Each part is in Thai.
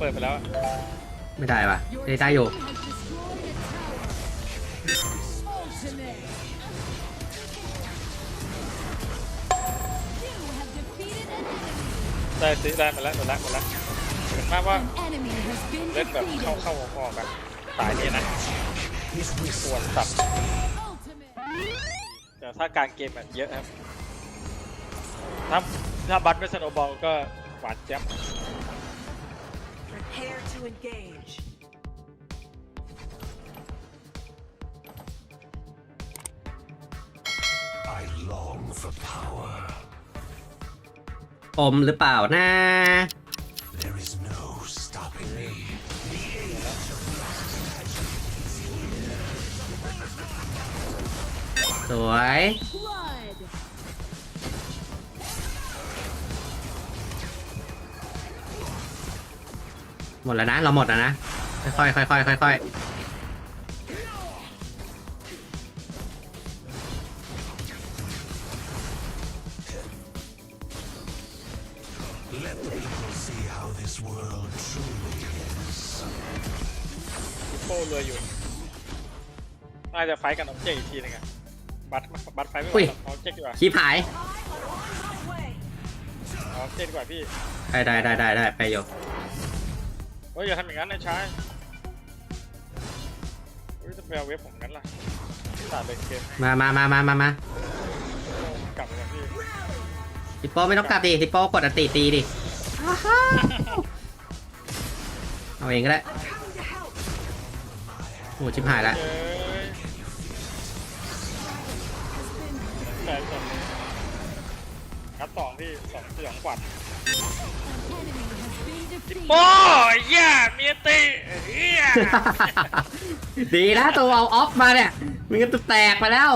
เปิดไปแล้วไม่ได้ปะได้ได้อยู่ได้สิได้มาแล้วหมดแล้วหมดแล้วเห็นมากว่าเล่นแบบเข้าเข้าออกออกกันสายนี้นะปวดสับแต่ถ้าการเกมมันเยอะครับถ้าถ้าบัตไม่สโนว์บอลก็หวานแจ๊บ Prepare to engage. อมหรือเปล่านะ There is no stopping me. สวย หมดแล้วนะ เราหมดแล้วนะ ค่อยๆค่อยๆค่อย Let the people see how this world truly is. พิโป้รวยอยู่น่าจะไฟท์กันออบเจกต์อีกทีหนึงอะบัตบัตไฟท์ไม่ไหวหรอกเอาออบเจกต์ดีกว่าๆคีบหาย เอาออบเจกต์ดีกว่าพี่ ได้ได้ได้ได้ได้ไปอยู่ เฮ้ยอย่าทำอย่างนั้นนะชายเฮ้ยจะไปเอาเว็บผมงั้นล่ะตัดเลยเกมมามามามามามากลับไปก่อนพี่ทิปโป้ไม่ต้องกลับดิทิปโป้กดอันติตีดิเอาเองก็ได้โอ้ชิบหายแล้วเย้ยแปดก่อนเลยนัดสองพี่สองสยองขวัญ โอ้ยเหี้ย่เมียตีเฮียดีนะตัวเอาออฟมาเนี่ยมันก็ตัวแตกไปแล้ว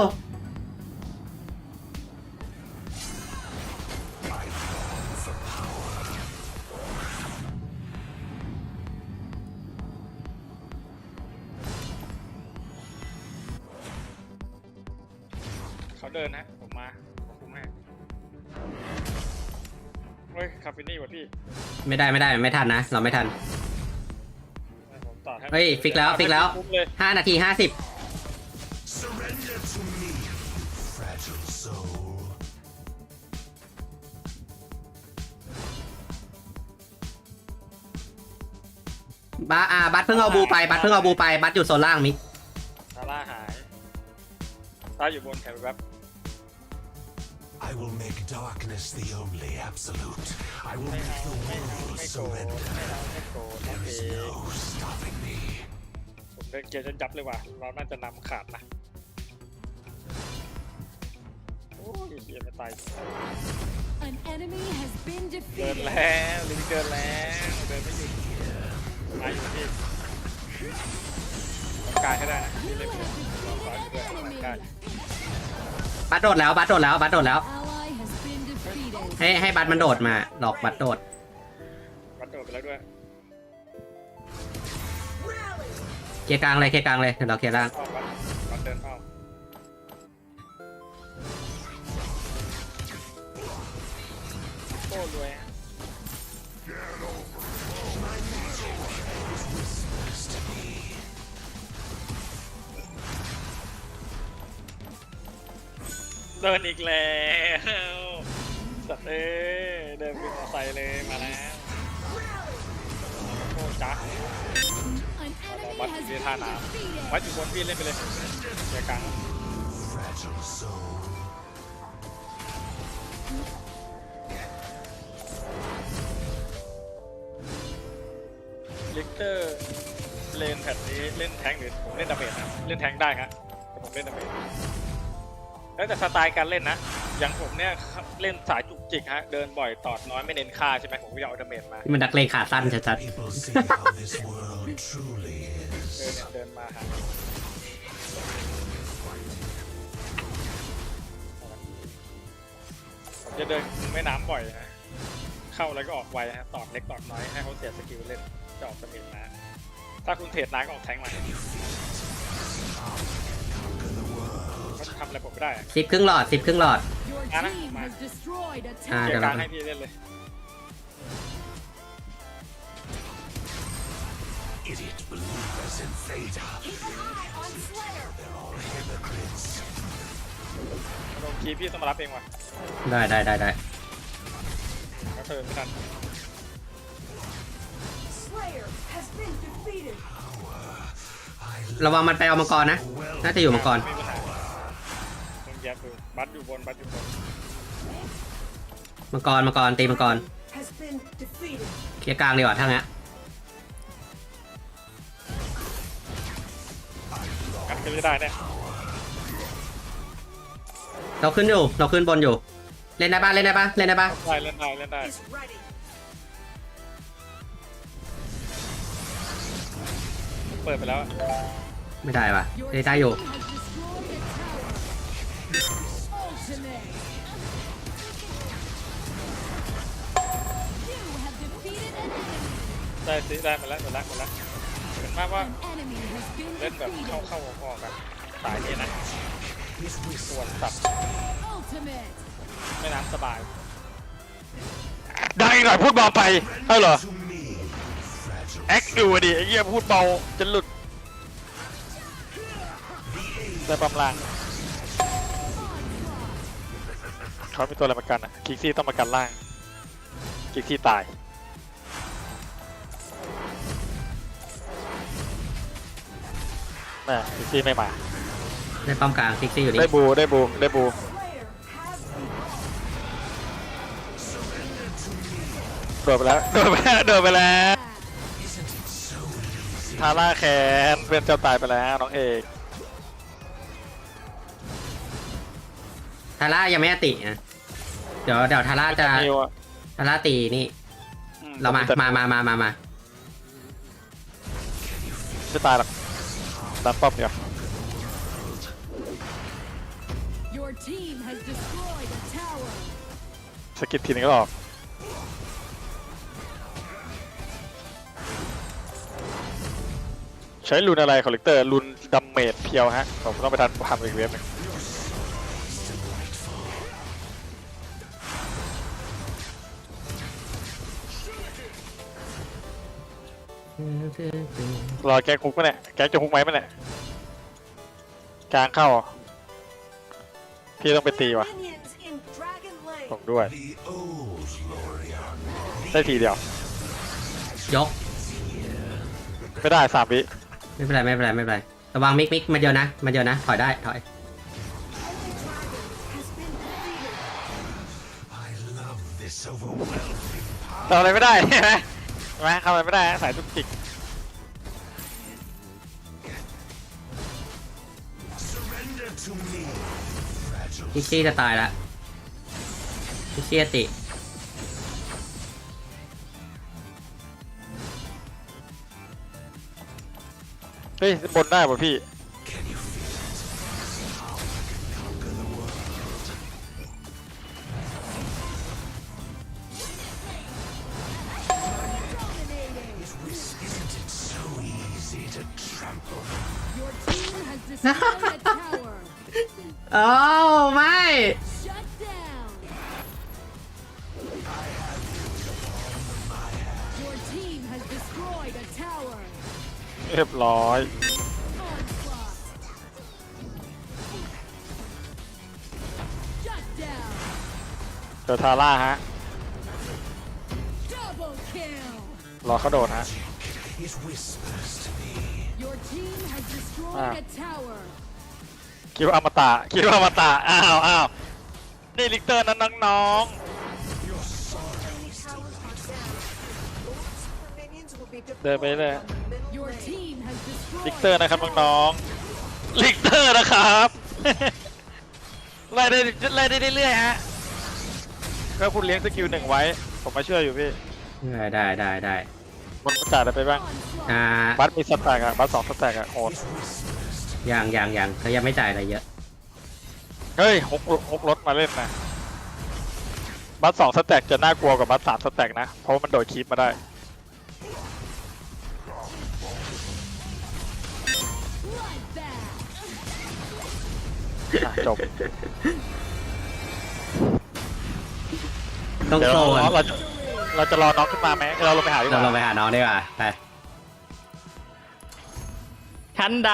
เขาเดินนะ คาเฟนี่ว่ะพี่ไม่ได้ไม่ได้ไม่ทันนะ เราไม่ทันผมต่อให้เฮ้ยฟิกแล้วฟิกแล้วคุ้มเลย5นาที50 Surrender to me, fragile soul. บาอ่าบัตเพิ่งเอาบูไปบัตเพิ่งเอาบูไปบัตอยู่โซนล่างมิกซาร่าหายซาร่าอยู่บนแถวแบบ I will make darkness the only absolute. I will ไม่ make เอา the ไม่เอา world ไม่โกรธ surrender. ไม่เอาไม่โกรธโอ There เค is no stopping me. ผมเดินเกียร์จะยับเลยว่ะเราน่าจะนำขาดนะโอ้ยเฮียไม่ตาย An enemy has been เดิน defeated. แล้วลิงเดินแล้วเดินไม่หยุดมาอยู่พี่ต้องการให้ได้นะพี่เล่นไปเลยลองขอให้เพื่อนต้องการบัตโดดแล้วบัตโดดแล้วบัตโดดแล้ว ให้ให้บัตมันโดดมาหลอกบัตโดด วัดโดดไปแล้วด้วยเคลียร์กลางเลยเคลียร์กลางเลยเดี๋ยวเราเคลียร์ล่างอ้อมวัดวัดเดินอ้อมโอ้รวยอะเดินอีกแล้ว สัตว์เอ้ยเดินเป็นอเตอไซเลยมาแล้วโอ้จ้า An enemy Bắt has đi been tha nào. defeated. วัดอยู่บนพี่เล่นไปเลยเดี๋ยวกลางลิกเตอร์เลนแพทนี้เล่นแทงหรือผมเล่นดาเมจนะเล่นแทงได้ครับผมเล่นดาเมจแล้วแต่สไตล์การเล่นนะ อย่างผมเนี่ยเล่นสายจุกจิกฮะเดินบ่อยตอดน้อยไม่เน้นค่าใช่ไหมผมก็จะเอาดาเมจมานี่มันดักเลงขาสั้นชัด People see how this world truly เดิน is. เนี่ยเดินมาหาผมจะเดินแม่น้ำบ่อยนะเข้าแล้วก็ออกไวฮะตอดเล็กตอดน้อยให้เขาเสียสกิลเล่นจะออกดาเมจมาถ้าคุณเทรดนานก็ออกแทงค์มาเขาจะทำอะไรผมไม่ได้อะๆสิบครึ่งหลอดสิบครึ่งหลอด Your Anna, team come on. has destroyed a อ่าเกีย tower. ร์กลางให้พี่เล่นเลย idiot believers in Theta. They're all hypocrites. ลงคีพี่ต้องมารับเองว่ะได้ได้ได้ได้แล้วเธอไม่ทันระวังมันไปเอามังกรนะ น่าจะอยู่มังกรไม่มีปัญหาต้องแยบดู บัตอยู่บน บัตอยู่บน มังกรมังกรตีมังกร has been defeated. เคลียร์กลางดีกว่าทั้งนี้นกันก็ไม่ได้เนี่ยเราขึ้นอยู่ เราขึ้นบนอยู่ เล่นได้ปะเล่นได้ปะเล่นได้ปะได้เล่นได้เล่นได้ Is ready. เปิดไปแล้วอะไม่ได้ปะ Your เล่นได้อยู่ team has ได้สิได้มาแล้วหมดแล้วหมดแล้วเห็นมากว่าเล่นแบบเข้าเข้าออกกันสายนี้นะส่วนสับไม่น้ำสบาย ไดังอีกหน่อยพูดเบาไปเอ้าเหรอแอคดูดิไอ้เหี้ยพูดเบาจะหลุดได้ปั๊มล่าง เขามีตัวอะไรมากันอะคิกซี่ต้องมากันล่างคิกซี่ตายแม่คิกซี่ไม่มาได้ป้อมกลางซิกซี่อยู่นี่ได้บูได้บูได้บู Slayer has been โดดไปแล้วโดดไปแล้วโดดไปแล้ว isn't it so easy? ทาร่าแขนเพื่อนเจ้าตายไปแล้วน้องเอกทาร่ายังไม่อตินะ เดี๋ยวเดี๋ยวทาร่าจะนิวอะทาร่าตีนี่ อืเรามามามามามามาจะตายหรอกดันป้อมเดียว Your team has destroyed a tower. สกิดทีนึงก็ออกใช้รุนอะไรคอลเลกเตอร์รุนดัมเมจเพียวฮะ ผมต้องไปดันทำอีกเว็บหนึง รอแก๊กคุกปะเนี่ย แก๊กจะคุกไหมปะเนี่ย กลางเข้าเหรอพี่ต้องไปตีว่ะ minions in Dragon Lane. ผมด้วย The old Lorian. ได้ทีเดียว ยก ไม่ได้สามวิไม่เป็นไรไม่เป็นไรไม่เป็นไร ระวังมิกมิกมาเดียวนะมาเดียวนะ ถอยได้ถอย Holy Dragon has been defeated. I love this overwhelming power. ทำอะไรไม่ได้ใช่ไหมใช่ ไหมทำอะไรไม่ได้ฮะสายจุกจิก Surrender to me, fragile ซิกซี่จะตายละซิกซี่อติ เฮ้ยบนได้ป่ะพี่ โอ้ไม่ เรียบร้อย เจอทาร่าฮะ รอเขาโดดฮะ Your team has destroyed Ah. a tower. คิดว่าอมตะคิดว่าอมตะอ้าวอ้าวนี่ลิกเตอร์นั้นน้อง Your sorrow Enemy is towers are delightful. down. Lord Super minions will be ๆเดินไป deployed เลย on the middle Your lane. team has destroyed ลิกเตอร์นะครับ a tower. น้องๆลิกเตอร์นะครับไล่ได้ไล่ได้เรื่อยๆฮะก็คุณเลี้ยงสกิลหนึ่งไว้ ผมมาช่วยอยู่พี่ ได้ได้ได้ได้ มันจ่ายอะไรไปบ้าง Onslaught. อ่าบัตมีสแต็กอะบัตสองสแต็กอะโหด It whispers to ยังยังยังเขายังไม่จ่ายอะไรเยอะ เฮ้ยฮกฮกรถมาเล่นนะบัตสองสแต็กจะน่ากลัวกว่าบัตสามสแต็กนะ เพราะว่ามันโดดคีปมาได้ Bloodbath. อะจบต้องเดี๋ยวโซเรานเราจะ เราจะรอน้องขึ้นมาไหมเราลงไปหาดีกเราว่าลงไปหาน้องดีกว่าไปชั้นใด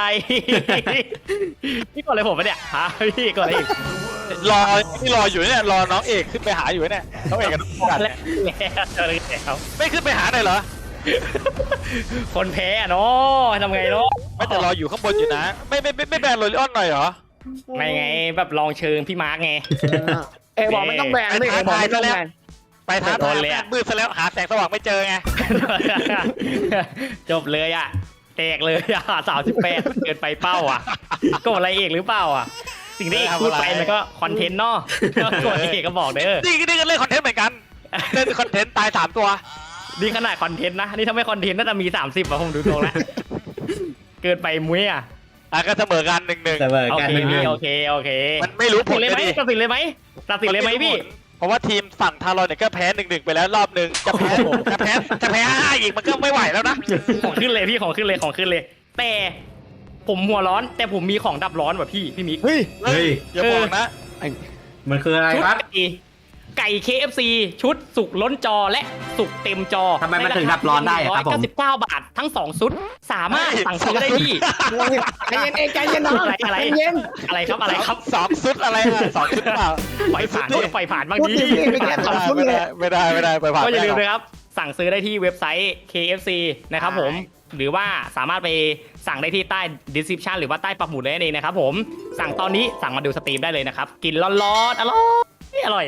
พี่กดอะไรผมปะเนี่ยฮะพี่กดอะไรอีกรอที่รออยู่เนี่ยรอน้องเอกขึ้นไปหาอยู่เนี่ยน้องเอกกับน้องกันแล้วเนี่ยแล้วเจอแล้วไม่ขึ้นไปหาหน่อยเหรอคนแพ้อะเนาะทำไงเนาะไม่แต่รออยู่ข้างบนอยู่นะ ไม่ไม่ไม่ไม่แบนโรลิออนหน่อยเหรอไม่ไงแบบลองเชิงพี่มาร์กไง เอยบอกไม่ต้องแบนไม่เอยบอกไม่ต้องแบน ไปท้าโดทายนเลยอะ มืดซะแล้วหาแสงสว่างไม่เจอไง จบเลยอะแตกเลยอะสามสิบแปดเกินไปเป้าอะกดอะไรเอกหรือเปล่าอะ สิ่งที่เอกพูดไปมันก็คอนเทนต์เนาะกดเอกก็บอกเด้อนี่ก็นี่ก็เล่นคอนเทนต์เหมือนกัน เล่นคอนเทนต์ตายสามตัว นี่ขนาดคอนเทนต์นะ นี่ถ้าไม่คอนเทนต์น่าจะมี 30อะผมดูตรงแล้วเกินไปมุ้ยอะอะก็เสมอกันหนึ่งหนึ่งเสมอโอกันเคหนึ่งหพี่นึ่งโอเคโอเคมันไม่รู้ผตัดลสินเลยไหมดิตัดสินเลยไหมตัดสินเลยไหมพี่ เพราะว่าทีมฝั่งทารอนเนี่ยก็แพ้หนึ่งหนึ่งไปแล้วรอบหนึ่งจะแพ้โอ้โหจะแพ้จะแพ้ห้าอีกมันก็ไม่ไหวแล้วนะของขึ้นเลยพี่ของขึ้นเลยของขึ้นเลย แต่ผมหัวร้อนแต่ผมมีของดับร้อนว่ะพี่พี่มิกเฮ้ยอย่าบอกนะมันคืออะไรชุดครับ ไก่ไก่ KFC ชุดสุกล้นจอและสุกเต็มจอทำไมมันถึงดับร้อนได้อะครับผม199 บาททั้งสองชุด สามารถสั่งซื้อได้ที่ใจเย็นเองใจเย็นน้องอะไรอะไรใจเย็นอะไรครับอะไรครับสองซุดอะไรอะสองซุดเปล่าปล่อยผ่านปล่อยผ่านบางพูดทีดีๆไม่แค่สองชุดไม่เลยได้ไม่ได้ไม่ได้ไปผ่านก็อย่าลืมไม่นะได้ครับสั่งซื้อได้ที่เว็บไซต์ KFC นะครับผมหรือว่าสามารถไปสั่งได้ที่ใต้ description หรือว่าใต้ปักหมุดได้เองนะครับผมสั่งตอนนี้สั่งมาดูสตรีมได้เลยนะครับ กินร้อนๆอร่อยอร่อย